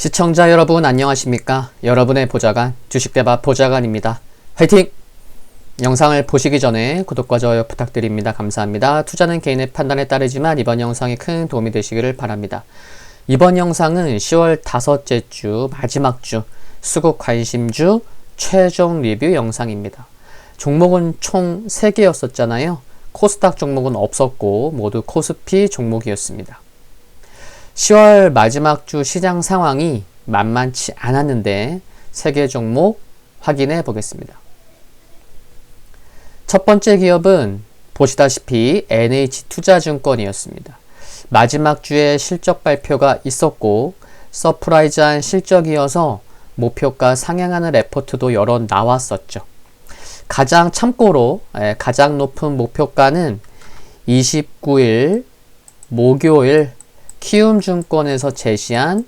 시청자 여러분 안녕하십니까? 여러분의 보좌관 주식대박 보좌관입니다. 화이팅! 영상을 보시기 전에 구독과 좋아요 부탁드립니다. 감사합니다. 투자는 개인의 판단에 따르지만 이번 영상이 큰 도움이 되시기를 바랍니다. 이번 영상은 10월 다섯째 주 마지막 주 수급 관심주 최종 리뷰 영상입니다. 종목은 총 3개였었잖아요. 코스닥 종목은 없었고 모두 코스피 종목이었습니다. 10월 마지막 주 시장 상황이 만만치 않았는데 세 개 종목 확인해 보겠습니다. 첫 번째 기업은 보시다시피 NH투자증권이었습니다. 마지막 주에 실적 발표가 있었고 서프라이즈한 실적이어서 목표가 상향하는 레포트도 여러 나왔었죠. 가장 참고로 가장 높은 목표가는 29일 목요일 키움증권에서 제시한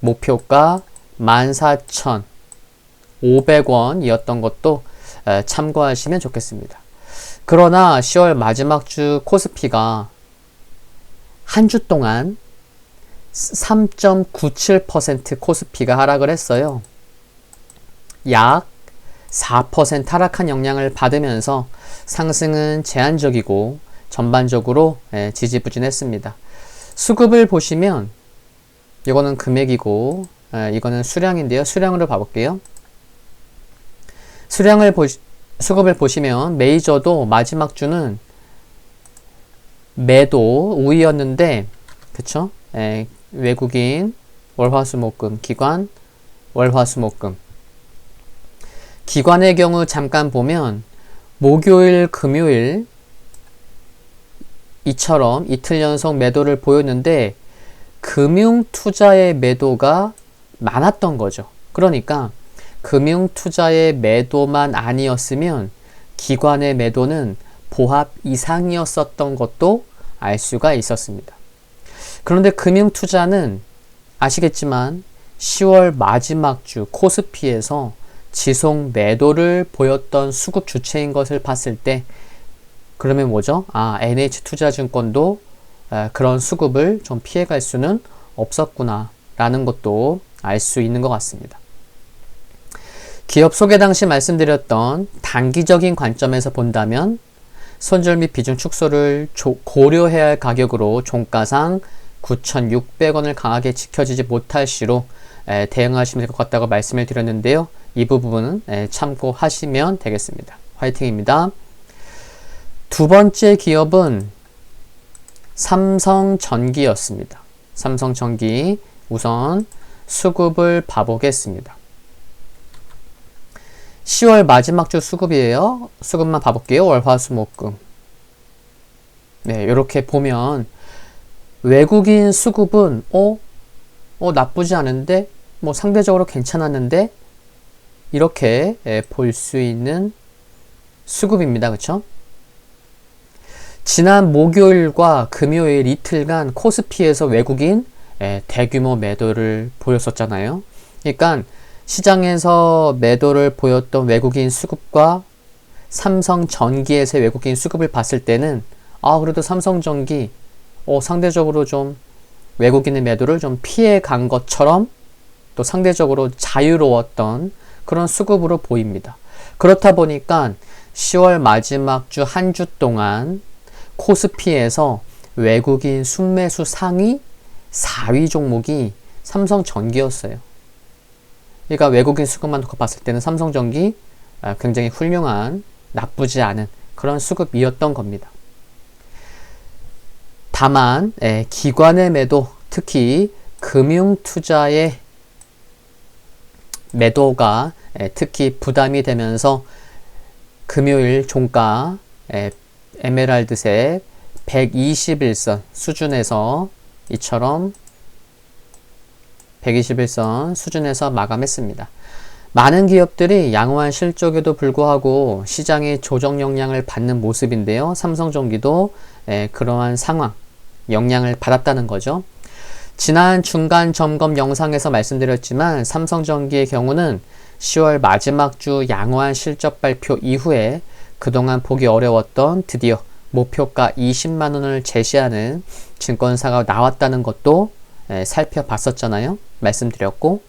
목표가 14,500원이었던 것도 참고하시면 좋겠습니다. 그러나 10월 마지막 주 코스피가 한 주 동안 3.97% 코스피가 하락을 했어요. 약 4% 하락한 영향을 받으면서 상승은 제한적이고 전반적으로 지지부진했습니다. 수급을 보시면 이거는 금액이고 이거는 수량인데요. 수량으로 봐볼게요. 수량을 보 수급을 보시면 메이저도 마지막 주는 매도 우위였는데 그쵸? 에, 외국인 월화수목금 기관 월화수목금 기관의 경우 잠깐 보면 목요일 금요일 이처럼 이틀 연속 매도를 보였는데 금융 투자의 매도가 많았던 거죠. 그러니까 금융 투자의 매도만 아니었으면 기관의 매도는 보합 이상이었었던 것도 알 수가 있었습니다. 그런데 금융 투자는 아시겠지만 10월 마지막 주 코스피에서 지속 매도를 보였던 수급 주체인 것을 봤을 때 그러면 뭐죠? 아, NH투자증권도 그런 수급을 좀 피해갈 수는 없었구나 라는 것도 알 수 있는 것 같습니다. 기업 소개 당시 말씀드렸던 단기적인 관점에서 본다면 손절 및 비중 축소를 고려해야 할 가격으로 종가상 9,600원을 강하게 지켜지지 못할 시로 대응하시면 될 것 같다고 말씀을 드렸는데요. 이 부분은 참고하시면 되겠습니다. 화이팅입니다. 두 번째 기업은 삼성전기였습니다. 삼성전기 우선 수급을 봐보겠습니다. 10월 마지막 주 수급이에요. 수급만 봐볼게요. 월화수목금. 네, 이렇게 보면 외국인 수급은 어, 어 나쁘지 않은데 뭐 상대적으로 괜찮았는데 이렇게 볼 수 있는 수급입니다. 그렇죠? 지난 목요일과 금요일 이틀간 코스피에서 외국인 대규모 매도를 보였었잖아요. 그러니까 시장에서 매도를 보였던 외국인 수급과 삼성 전기에서 외국인 수급을 봤을 때는 아 그래도 삼성 전기 어, 상대적으로 좀 외국인의 매도를 좀 피해 간 것처럼 또 상대적으로 자유로웠던 그런 수급으로 보입니다. 그렇다 보니까 10월 마지막 주 한주 동안 코스피에서 외국인 순매수 상위 4위 종목이 삼성전기였어요. 그러니까 외국인 수급만 놓고 봤을 때는 삼성전기 아, 굉장히 훌륭한 나쁘지 않은 그런 수급이었던 겁니다. 다만 기관의 매도 특히 금융투자의 매도가 특히 부담이 되면서 금요일 종가 에메랄드색 121선 수준에서 이처럼 121선 수준에서 마감했습니다. 많은 기업들이 양호한 실적에도 불구하고 시장의 조정 영향을 받는 모습인데요. 삼성전기도 그러한 상황, 영향을 받았다는 거죠. 지난 중간 점검 영상에서 말씀드렸지만 삼성전기의 경우는 10월 마지막 주 양호한 실적 발표 이후에 그동안 보기 어려웠던 드디어 목표가 20만 원을 제시하는 증권사가 나왔다는 것도 살펴봤었잖아요. 말씀드렸고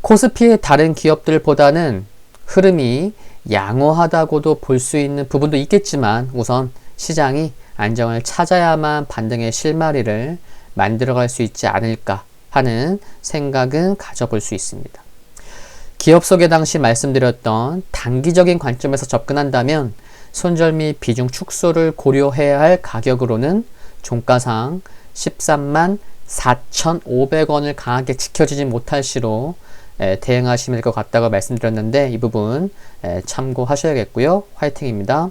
코스피의 다른 기업들보다는 흐름이 양호하다고도 볼 수 있는 부분도 있겠지만 우선 시장이 안정을 찾아야만 반등의 실마리를 만들어갈 수 있지 않을까 하는 생각은 가져볼 수 있습니다. 기업 소개 당시 말씀드렸던 단기적인 관점에서 접근한다면 손절 및 비중 축소를 고려해야 할 가격으로는 종가상 13만 4,500원을 강하게 지켜지지 못할 시로 대응하시면 될 것 같다고 말씀드렸는데 이 부분 참고하셔야겠고요. 화이팅입니다.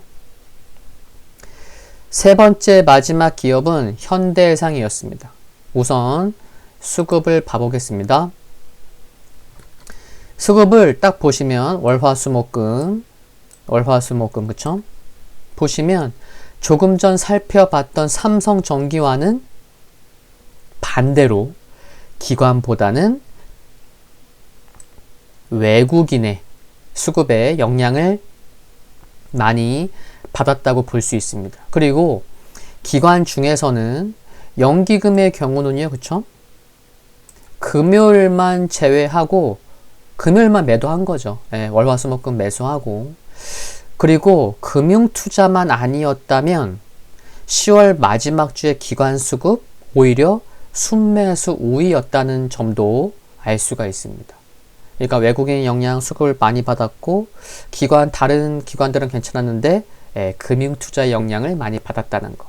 세 번째 마지막 기업은 현대해상이었습니다. 우선 수급을 봐보겠습니다. 수급을 딱 보시면 월화수목금 월화수목금 그쵸? 보시면 조금 전 살펴봤던 삼성전기와는 반대로 기관보다는 외국인의 수급에 영향을 많이 받았다고 볼 수 있습니다. 그리고 기관 중에서는 연기금의 경우는요, 그쵸? 금요일만 제외하고 금요일만 매도한 거죠. 예, 월화수목금 매수하고 그리고 금융 투자만 아니었다면 10월 마지막 주에 기관 수급 오히려 순매수 우위였다는 점도 알 수가 있습니다. 그러니까 외국인 영향 수급을 많이 받았고 기관 다른 기관들은 괜찮았는데 예, 금융 투자의 영향을 많이 받았다는 거.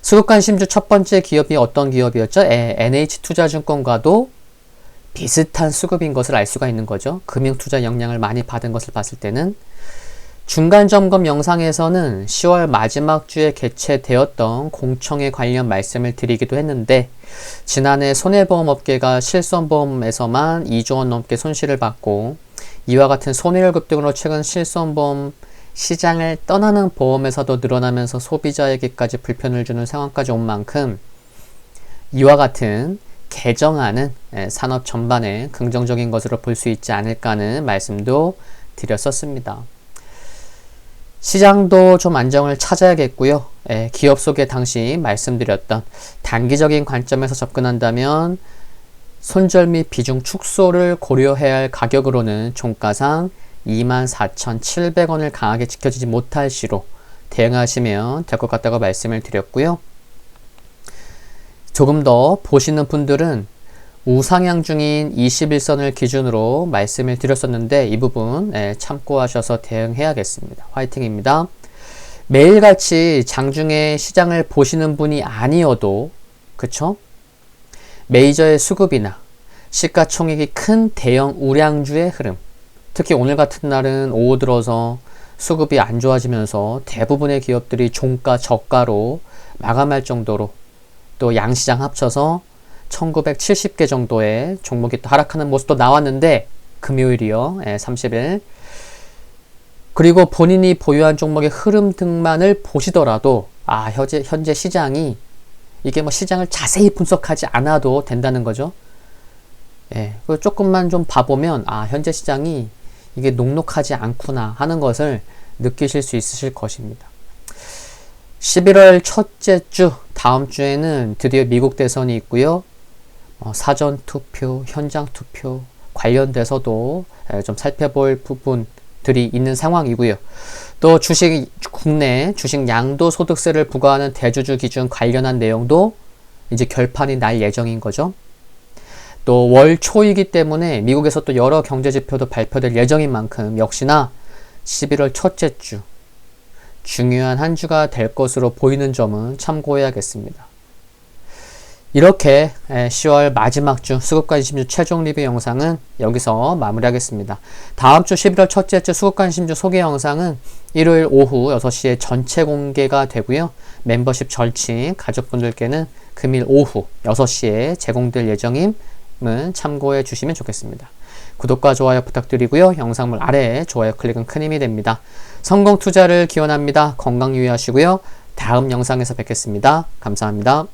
수급 관심주 첫 번째 기업이 어떤 기업이었죠? 예, NH투자증권과도 비슷한 수급인 것을 알 수가 있는 거죠. 금융 투자 영향을 많이 받은 것을 봤을 때는 중간 점검 영상에서는 10월 마지막 주에 개최되었던 공청회 관련 말씀을 드리기도 했는데 지난해 손해보험업계가 실손보험에서만 2조 원 넘게 손실을 받고 이와 같은 손해율 급 등으로 최근 실손보험 시장을 떠나는 보험에서도 늘어나면서 소비자에게까지 불편을 주는 상황까지 온 만큼 이와 같은 개정하는 예, 산업 전반에 긍정적인 것으로 볼 수 있지 않을까 하는 말씀도 드렸었습니다. 시장도 좀 안정을 찾아야겠고요. 예, 기업 속에 당시 말씀드렸던 단기적인 관점에서 접근한다면 손절 및 비중 축소를 고려해야 할 가격으로는 종가상 24,700원을 강하게 지켜지지 못할 시로 대응하시면 될 것 같다고 말씀을 드렸고요. 조금 더 보시는 분들은 우상향 중인 21선을 기준으로 말씀을 드렸었는데 이 부분 예, 참고하셔서 대응해야겠습니다. 화이팅입니다. 매일같이 장중에 시장을 보시는 분이 아니어도 그쵸? 메이저의 수급이나 시가총액이 큰 대형 우량주의 흐름 특히 오늘 같은 날은 오후 들어서 수급이 안 좋아지면서 대부분의 기업들이 종가 저가로 마감할 정도로 또 양시장 합쳐서 1970개 정도의 종목이 또 하락하는 모습도 나왔는데 금요일이요. 예, 30일. 그리고 본인이 보유한 종목의 흐름 등만을 보시더라도 아, 현재 현재 시장이 이게 뭐 시장을 자세히 분석하지 않아도 된다는 거죠. 예. 그 조금만 좀 봐보면 아, 현재 시장이 이게 녹록하지 않구나 하는 것을 느끼실 수 있으실 것입니다. 11월 첫째 주, 다음 주에는 드디어 미국 대선이 있고요. 어, 사전 투표, 현장 투표 관련돼서도 좀 살펴볼 부분들이 있는 상황이고요. 또 주식, 국내 주식 양도 소득세를 부과하는 대주주 기준 관련한 내용도 이제 결판이 날 예정인 거죠. 또 월 초이기 때문에 미국에서 또 여러 경제 지표도 발표될 예정인 만큼 역시나 11월 첫째 주, 중요한 한 주가 될 것으로 보이는 점은 참고해야겠습니다. 이렇게 10월 마지막 주 수급관심주 최종 리뷰 영상은 여기서 마무리하겠습니다. 다음 주 11월 첫째 주 수급관심주 소개 영상은 일요일 오후 6시에 전체 공개가 되고요. 멤버십 절친 가족분들께는 금일 오후 6시에 제공될 예정임은 참고해 주시면 좋겠습니다. 구독과 좋아요 부탁드리고요. 영상물 아래에 좋아요 클릭은 큰 힘이 됩니다. 성공 투자를 기원합니다. 건강 유의하시고요. 다음 영상에서 뵙겠습니다. 감사합니다.